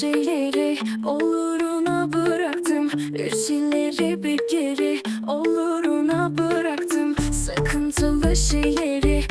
şeyleri oluruna bıraktım. Üzüleri bir geri oluruna bıraktım. Sakıntılı şeyleri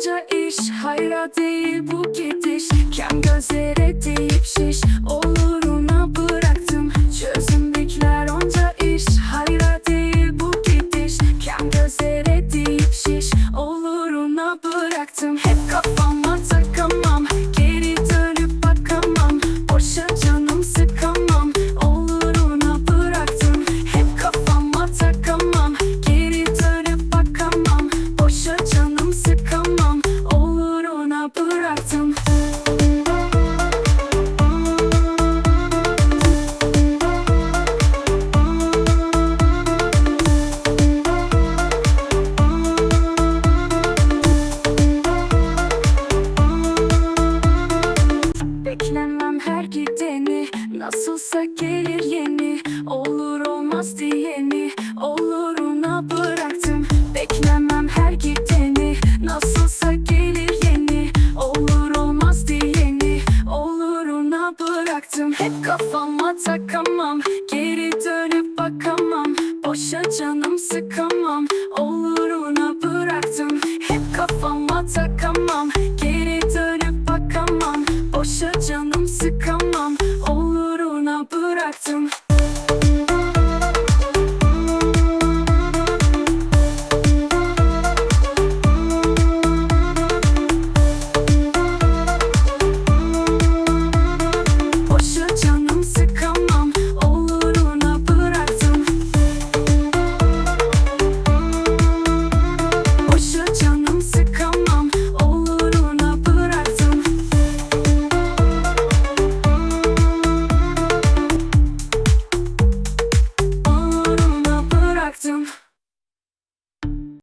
Koca iş hayra değil bu gidiş. Kem gözlere deyip şiş. Oluruna bıraktım. Çözüm bekler onca iş Hayra değil bu gidiş. Kem gözlere deyip şiş. Oluruna bıraktım. Hep kafa olmaz diye mi Oluruna bıraktım? Beklemem her gideni Nasılsa gelir yeni. Olur olmaz diyeni Oluruna bıraktım? Hep kafama takamam Geri dönüp bakamam. Boşa canım sıkamam Olur